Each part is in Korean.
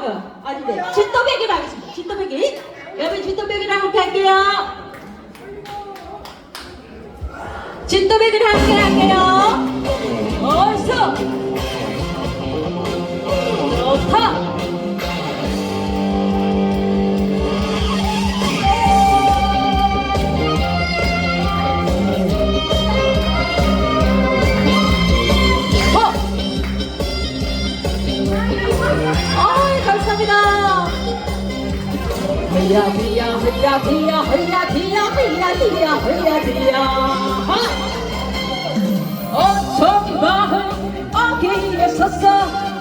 하고 아닌데 진또배기로 하겠습니다. 진또배기. 여러분 진또배기로 함께 할게요. 진또배기로 함께 할게요. 어서. 감사합니다. 허야 디야 허야 디야 허야 디야 허야 디야 허야 디야. 어청 마음 어기에 섰어.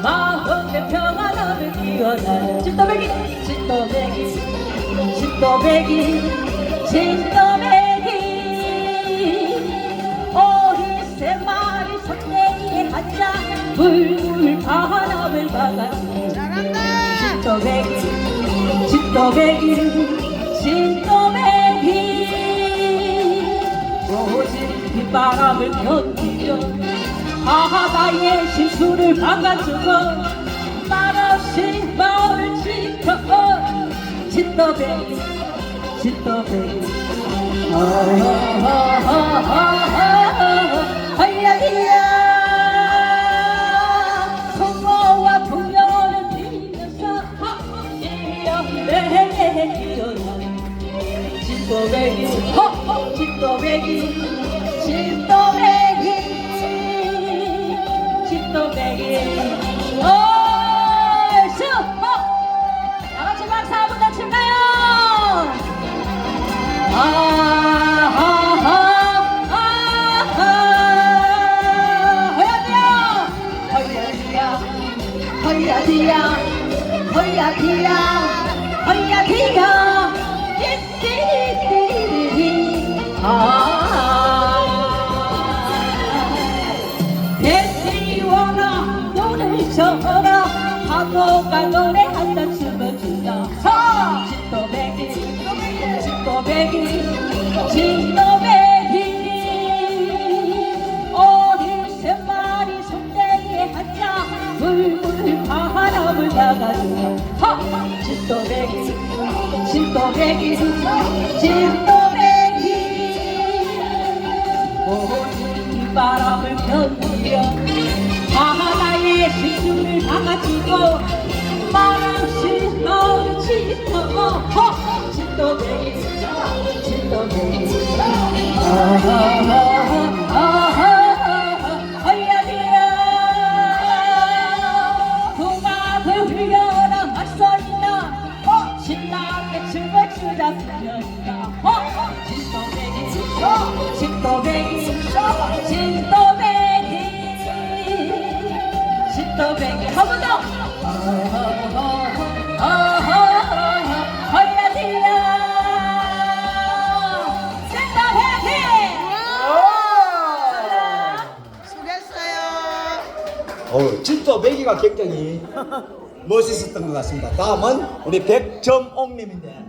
마음의 평안함을 기원하는 진또배기 진또배기 진또배기 어린 세 마리 석대기에 앉아 불불 바람을 막아주는 진또배기 진또배기 진또배기 오직 빗바람을 견디며 바다의 실수를 막아주고 말없이 마을 지켜. 진또배기 진또배기 진또배기 허허 진또배기 진또배기 진또배기 얼쑤 허 다같이 박수 한번 칠까요 아하하 아하 허야디야 허야디야 허야디야 허야디야 파도가 노래한다 춤을 추다 서 진또배기 진또배기 진또배기 어린 세 마리 손대에 앉아 불불 바람을 허 진또배기 진또배기 진또배기 모든 바람을 견디며 바다의 말없이 마음을 지켜고 짓더러 짓더러 짓더러 짓더러 짓더러 어, 진짜 매기가 굉장히 멋있었던 것 같습니다. 다음은 우리 백점옥님인데